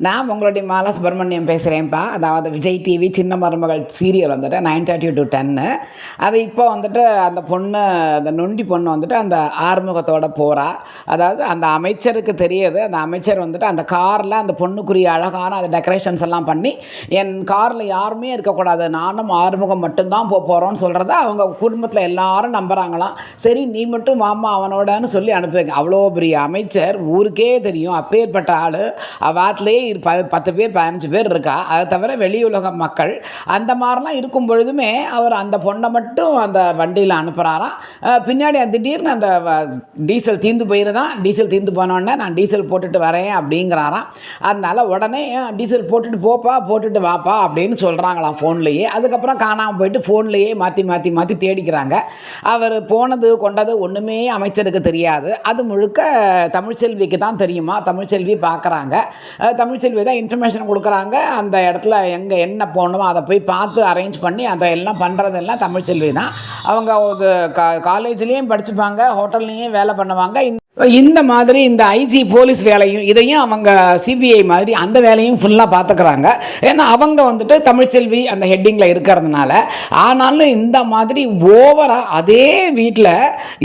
நான் உங்களுடைய மாலா சுப்பிரமணியம் பேசுகிறேன்ப்பா அதாவது விஜய் டிவி சின்ன மருமகள் சீரியல் வந்துட்டு நைன் தேர்ட்டி டு டென்னு அது இப்போ வந்துட்டு அந்த பொண்ணு அந்த நொண்டி பொண்ணு வந்துட்டு அந்த ஆறுமுகத்தோட போகிறா அதாவது அந்த அமைச்சருக்கு தெரியுது. அந்த அமைச்சர் வந்துட்டு அந்த காரில் அந்த பொண்ணுக்குரிய அழகான அந்த டெக்கரேஷன்ஸ் எல்லாம் பண்ணி என் காரில் யாருமே இருக்கக்கூடாது. நானும் ஆறுமுகம் மட்டும்தான் போக போகிறோன்னு சொல்கிறத அவங்க குடும்பத்தில் எல்லாரும் நம்புகிறாங்களாம் சரி நீ மட்டும் மாமா அவனோடன்னு சொல்லி அனுப்புவீங்க. அவ்வளோ பெரிய அமைச்சர் ஊருக்கே தெரியும். அப்பேற்பட்ட ஆள். வாட்டிலே ப பத்து பேர் பதினஞ்சு பேர் இருக்கா? அதை தவிர வெளியுலக மக்கள் அந்த மாதிரிலாம் இருக்கும் பொழுதுமே அவர் அந்த பொண்ணை மட்டும் அந்த வண்டியில் அனுப்புகிறாராம் பின்னாடி அந்த திடீர்னு அந்த டீசல் தீர்ந்து போயிருந்தான் டீசல் தீர்ந்து போனோடனே நான் டீசல் போட்டுட்டு வரேன் அப்படிங்கிறாராம் அதனால் உடனே டீசல் போட்டுட்டு போப்பா போட்டுட்டு வாப்பா அப்படின்னு சொல்கிறாங்களாம் ஃபோன்லேயே. அதுக்கப்புறம் காணாமல் போயிட்டு ஃபோன்லேயே மாற்றி மாற்றி மாற்றி தேடிக்கிறாங்க. அவர் போனது கொண்டது ஒன்றுமே அமைச்சருக்கு தெரியாது. அது முழுக்க தமிழ்ச்செல்விக்கு தான் தெரியுமா? தமிழ்ச்செல்வி பார்க்குறாங்க தமிழ்ச்செல்வி தான் இன்ஃபர்மேஷன் கொடுக்குறாங்க. அந்த இடத்துல எங்கே என்ன போகணுமோ அதை போய் பார்த்து அரேஞ்ச் பண்ணி அதை எல்லாம் பண்ணுறதெல்லாம் தமிழ்ச்செல்வி தான் அவங்க ஒரு கா காலேஜ்லேயும் படிச்சுப்பாங்க ஹோட்டல்லையும் வேலை பண்ணுவாங்க. இந்த மாதிரி இந்த ஐஜி போலீஸ் வேலையும் இதையும் அவங்க சிபிஐ மாதிரி அந்த வேலையும் ஃபுல்லாக பார்த்துக்கிறாங்க ஏன்னா அவங்க வந்துட்டு தமிழ்ச்செல்வி அந்த ஹெட்டிங்கில் இருக்கிறதுனால ஆனாலும் இந்த மாதிரி ஓவராக அதே வீட்டில்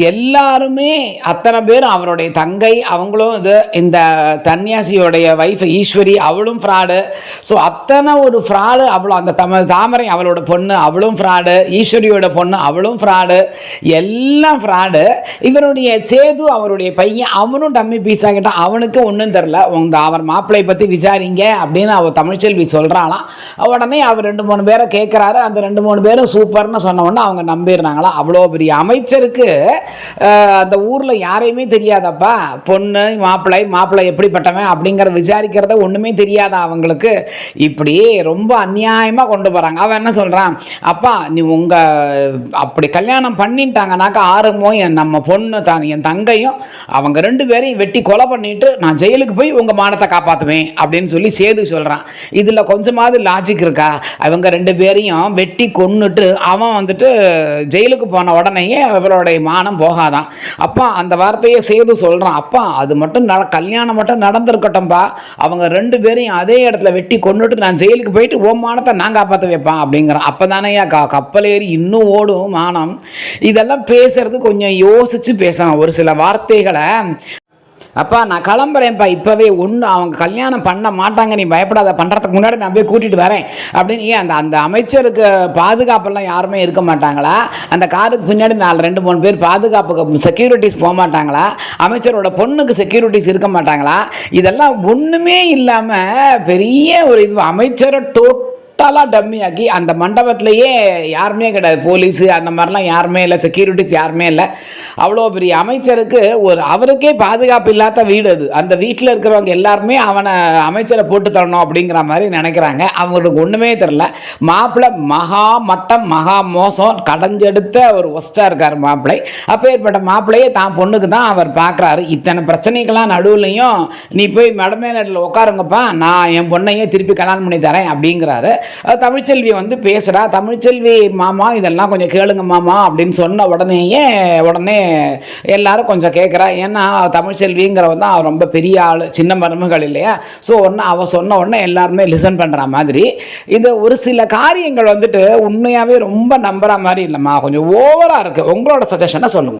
எல்லாருமே அத்தனை பேரும் அவருடைய தங்கை அவங்களும் இது இந்த தன்யாசியோடைய ஒய்ஃப் ஈஸ்வரி அவளும் ஃப்ராடு ஸோ அத்தனை ஒரு ஃப்ராடு அவ்வளோ அந்த தமிழ் தாமரை அவளோட பொண்ணு அவளும் ஃப்ராடு ஈஸ்வரியோட பொண்ணு அவளும் ஃப்ராடு எல்லாம் ஃப்ராடு இவருடைய சேது அவருடைய பையன் அவனும் டம்மி பீஸ் ஆகிட்டான் அவனுக்கு ஒன்றும் தெரில உங்க அவர் மாப்பிள்ளை பற்றி விசாரிங்க அப்படின்னு அவர் தமிழ்ச்செல்வி சொல்கிறாளாம் உடனே அவர் ரெண்டு மூணு பேரை கேட்குறாரு அந்த ரெண்டு மூணு பேரும் சூப்பர்னு சொன்ன உடனே அவங்க நம்பிடுறாங்களா அவ்வளோ பெரிய அமைச்சருக்கு அந்த ஊரில் யாரையுமே தெரியாதப்பா. பொண்ணு மாப்பிள்ளை மாப்பிள்ளை எப்படிப்பட்டவன் அப்படிங்கிற விசாரிக்கிறத ஒன்றுமே தெரியாதா அவங்களுக்கு? இப்படி ரொம்ப அநியாயமாக கொண்டு போகிறாங்க அவன் என்ன சொல்கிறான் அப்பா நீ உங்கள் அப்படி கல்யாணம் பண்ணிட்டாங்கனாக்கா ஆறுமோ? என் நம்ம பொண்ணு தான் என் தங்கையும் அவங்க ரெண்டு பேரையும் வெட்டி கொலை பண்ணிட்டு நான் ஜெயிலுக்கு போய் உங்கள் மானத்தை காப்பாற்றுவேன் அப்படின்னு சொல்லி சேது சொல்கிறான் இதில் கொஞ்சமாவது லாஜிக் இருக்கா? அவங்க ரெண்டு பேரையும் வெட்டி கொன்னுட்டு அவன் வந்துட்டு ஜெயிலுக்கு போன உடனேயே அவளுடைய மானம் போகாதான். அப்பா அந்த வார்த்தையை சேது சொல்கிறான் அப்பா அது மட்டும் நட கல்யாணம் மட்டும் நடந்திருக்கட்டும்பா. அவங்க ரெண்டு பேரையும் அதே இடத்துல வெட்டி கொன்னுட்டு நான் ஜெயிலுக்கு போயிட்டு ஓ மானத்தை நான் காப்பாற்ற வைப்பேன் அப்படிங்கிறான். அப்போ தானேயா க கப்பல் ஏறி இன்னும் ஓடும் மானம். இதெல்லாம் பேசுறது கொஞ்சம் யோசிச்சு பேசணும் ஒரு சில வார்த்தைகளை அப்பா நான் கிளம்புறேன்ப்பா. இப்போவே ஒன்று அவங்க கல்யாணம் பண்ண மாட்டாங்க. நீ பயப்படாத பண்ணுறதுக்கு முன்னாடி நான் போய் கூட்டிகிட்டு வரேன். அப்படின்னு ஏன் அந்த அந்த அமைச்சருக்கு பாதுகாப்பெல்லாம் யாருமே இருக்க மாட்டாங்களா? அந்த காருக்கு பின்னாடி நாலு ரெண்டு மூணு பேர் பாதுகாப்புக்கு செக்யூரிட்டிஸ் போக மாட்டாங்களா? அமைச்சரோட பொண்ணுக்கு செக்யூரிட்டிஸ் இருக்க மாட்டாங்களா? இதெல்லாம் ஒன்றுமே இல்லாமல் பெரிய ஒரு இது அமைச்சரை டோட் டோட்டலாக டம்மி ஆக்கி அந்த மண்டபத்திலேயே யாருமே கிடையாது. போலீஸு அந்த மாதிரிலாம் யாருமே இல்லை. செக்யூரிட்டிஸ் யாருமே இல்லை. அவ்வளோ பெரிய அமைச்சருக்கு ஒரு அவருக்கே பாதுகாப்பு இல்லாத வீடு அது. அந்த வீட்டில் இருக்கிறவங்க எல்லாருமே அவனை அமைச்சரை போட்டு தரணும் அப்படிங்கிற மாதிரி நினைக்கிறாங்க. அவங்களுக்கு ஒன்றுமே தெரில மாப்பிள்ளை மகா மட்டம் மகா மோசம் கடைஞ்செடுத்த ஒரு ஒஸ்ட்டாக இருக்கார் மாப்பிள்ளை அப்பேற்பட்ட மாப்பிள்ளையே தான் பொண்ணுக்கு தான் அவர் பார்க்குறாரு இத்தனை பிரச்சனைகள்லாம் நடுவுலையும் நீ போய் மடமே நேரத்தில் உட்காருங்கப்பா. நான் என் பொண்ணையே திருப்பி கல்யாணம் பண்ணி தரேன் அப்படிங்கிறாரு. தமிழ்ச்செல்வி வந்து பேசுகிறா தமிழ்ச்செல்வி மாமா இதெல்லாம் கொஞ்சம் கேளுங்க மாமா அப்படின்னு சொன்ன உடனேயே உடனே எல்லாரும் கொஞ்சம் கேட்குறா ஏன்னா தமிழ்ச்செல்விங்கிறவன் தான் ரொம்ப பெரிய ஆள் சின்ன மருமகள் இல்லையா? ஸோ ஒன்று அவள் சொன்ன உடனே எல்லாருமே லிசன் பண்ணுற மாதிரி. இது ஒரு சில காரியங்கள் வந்துட்டு உண்மையாகவே ரொம்ப நம்புகிற மாதிரி இல்லைம்மா. கொஞ்சம் ஓவராக இருக்குது உங்களோட சஜஷனை சொல்லுங்கள்